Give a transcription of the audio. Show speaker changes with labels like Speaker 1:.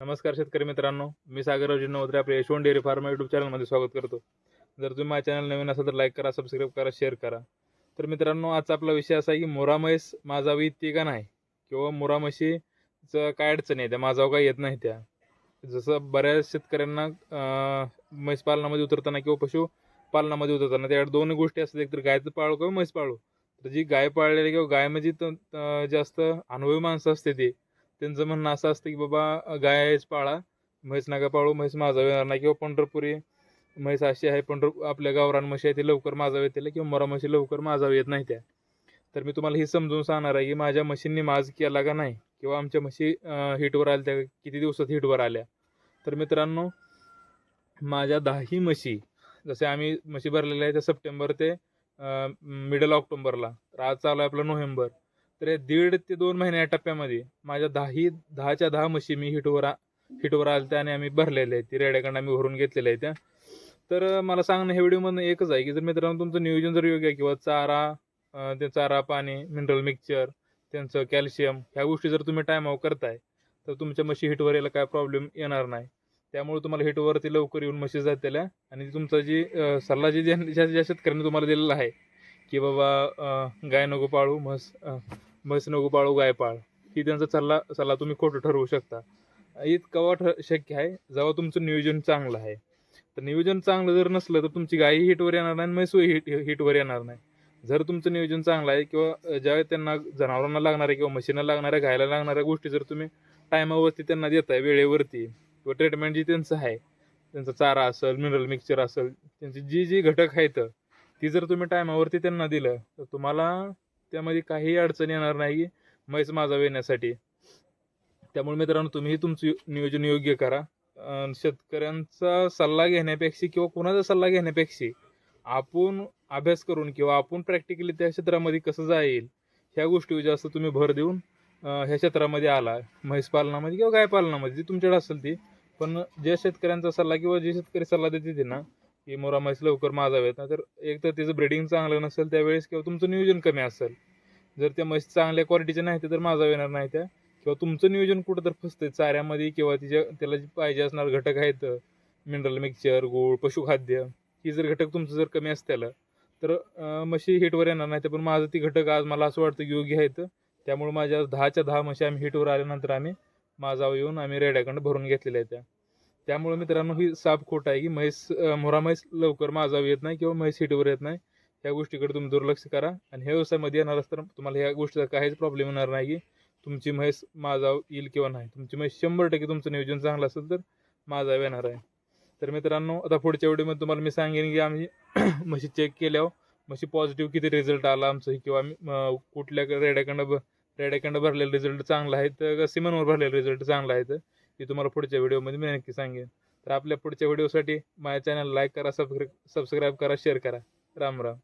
Speaker 1: नमस्कार शेतकरी मित्रांनो मी सागरराव नवत्रे आपल्या यशवंत डेअरी फार्म यूट्यूब चॅनलमध्ये स्वागत करतो. जर तुम्ही माझ्या चॅनल नवीन असाल तर लाईक करा सबस्क्राईब करा शेअर करा. तर मित्रांनो आजचा आपला विषय असा आहे की मोरा म्हैस माझावी येते का नाही? किंवा मोरा म्हशीचं काय अडचणी आहे त्या माझाव काय येत नाही त्या? जसं बऱ्याच शेतकऱ्यांना म्हैस पालनामध्ये उतरताना किंवा पशु पालनामध्ये उतरताना त्या दोन गोष्टी असतात. एकतर गायचं पाळू किंवा म्हैस पाळू. तर जी गाय पाळलेली किंवा गायमध्ये त- जास्त अनुभवी माणसं असते ती त्यांचं म्हणणं असं असतं की बाबा गायच पाळा म्हैस नका पाळू म्हैस माझावी येणार नाही. किंवा पंढरपुरी म्हैस अशी आहे पंढर आपल्या गावरान म्हशी आहे ती लवकर माझावी येतील किंवा मरा म्हशी लवकर माझा येत नाही त्या. तर मी तुम्हाला ही समजून सांगणार आहे की माझ्या म्हशींनी माज केला का नाही? किंवा आमच्या म्हशी हिटवर आल्या त्या किती दिवसात हिटवर आल्या? तर मित्रांनो माझ्या दहाही म्हशी जसे आम्ही म्हशी भरलेल्या आहेत त्या सप्टेंबर ते मिडल ऑक्टोबरला. तर आज चालू आहे आपलं नोव्हेंबर. तर या दीड ते दोन महिन्या या टप्प्यामध्ये माझ्या दहाही दहाच्या दहा म्हशी मी हिटवर आ- हिटवर आल्या आणि आम्ही भरलेल्या आहेत. ती रेड्याकडनं आम्ही भरून घेतलेल्या आहेत त्या. तर मला सांगणं हे व्हिडिओमधनं एकच आहे की जर मित्रांनो तुमचं नियोजन जर योग्य आहे किंवा चारा ते चारा पाणी मिनरल मिक्सचर त्यांचं कॅल्शियम ह्या गोष्टी जर तुम्ही टायमावर करताय तर तुमच्या म्हशी हिटवर यायला काय प्रॉब्लेम येणार नाही. त्यामुळे तुम्हाला हिटवरती लवकर येऊन म्हशी जातेल्या आणि तुमचा जी सल्ला जी ज्या ज्या ज्या शेतकऱ्यांनी तुम्हाला दिलेला आहे की बाबा गाय नको पाळू म्हस म्हैस नको पाळू गाय पाळ ही त्यांचा सल्ला सल्ला तुम्ही खोटं ठरवू शकता. इतकं ठ शक्य आहे जेव्हा तुमचं नियोजन चांगलं आहे. तर नियोजन चांगलं जर नसलं तर तुमची गायही हिटवर येणार नाही आणि म्हैसही हिट हिटवर येणार नाही. जर तुमचं नियोजन चांगलं आहे किंवा ज्या त्यांना जनावरांना लागणाऱ्या किंवा म्हशींना लागणाऱ्या गायला लागणाऱ्या गोष्टी जर तुम्ही टायमावरती त्यांना देताय वेळेवरती किंवा ट्रीटमेंट जी त्यांचं आहे त्यांचा चारा असेल मिनरल मिक्सचर असेल त्यांची जी जी घटक आहेत ती जर तुम्ही टायमावरती त्यांना दिलं तर तुम्हाला त्यामध्ये काहीही अडचण येणार नाही मैस म्हैस माझा येण्यासाठी त्यामुळे मित्रांनो तुम्हीही तुमचं नियोजन योग्य करा. शेतकऱ्यांचा सल्ला घेण्यापेक्षा किंवा कोणाचा सल्ला घेण्यापेक्षा आपण अभ्यास करून किंवा आपण प्रॅक्टिकली त्या क्षेत्रामध्ये कसं जाईल ह्या गोष्टीवर जास्त तुम्ही भर देऊन ह्या क्षेत्रामध्ये आला. म्हैस पालनामध्ये किंवा गाय पालनामध्ये जी तुमच्याकडे असेल ती. पण ज्या शेतकऱ्यांचा सल्ला किंवा जे शेतकरी सल्ला देते ना की मोरा म्हैस लवकर माझावेत ना तर एक तर त्याचं ब्रिडिंग चांगलं नसेल त्यावेळेस किंवा तुमचं नियोजन कमी असेल. जर त्या म्हैस चांगल्या क्वालिटीच्या नाही तर माझा येणार नाही त्या. किंवा तुमचं नियोजन कुठं तर फसतंय चाऱ्यामध्ये किंवा तिच्या त्याला जे पाहिजे असणार घटक आहेत मिनरल मिक्सचर गूळ पशुखाद्य ही जर घटक तुमचं जर कमी असत्याला तर म्हशी हिटवर येणार नाही पण माझं ती घटक आज मला असं वाटतं की योग्य आहेत. त्यामुळे माझ्या दहाच्या दहा म्हशी आम्ही हिटवर आल्यानंतर आम्ही माझा येऊन आम्ही रेड्याकडं भरून घेतलेल्या आहेत त्या. त्यामुळे मित्रांनो ही साप खोट आहे की म्हैस मोरा म्हैस लवकर माझा येत नाही किंवा म्हैस सीटीवर येत नाही. या गोष्टीकडे तुम्ही दुर्लक्ष करा. आणि ह्या व्यवसायामध्ये येणार तर तुम्हाला ह्या गोष्टीचा काहीच प्रॉब्लेम येणार नाही की तुमची म्हैस माझा येईल किंवा नाही. तुमची म्हैस शंभर टक्के तुमचं नियोजन चांगलं असेल तर माझा येणार आहे. तर मित्रांनो आता पुढच्या व्हिडिओमध्ये तुम्हाला मी सांगेन की आम्ही म्हशी चेक केल्यावर हो. म्हशी पॉझिटिव्ह किती रिझल्ट आला आमचं किंवा आम्ही कुठल्या रेड्याकडं ब रेड्याकडं भरलेलं रिझल्ट चांगला आहे तर सिमनवर भरलेलं रिझल्ट चांगला आहे तर ती तुम्हाला पुढच्या व्हिडिओमध्ये मी नक्की सांगेन. तर आपल्या पुढच्या व्हिडिओसाठी माझ्या चॅनल लाईक करा सबस्क्राईब सबस्क्राईब करा शेअर करा. राम राम.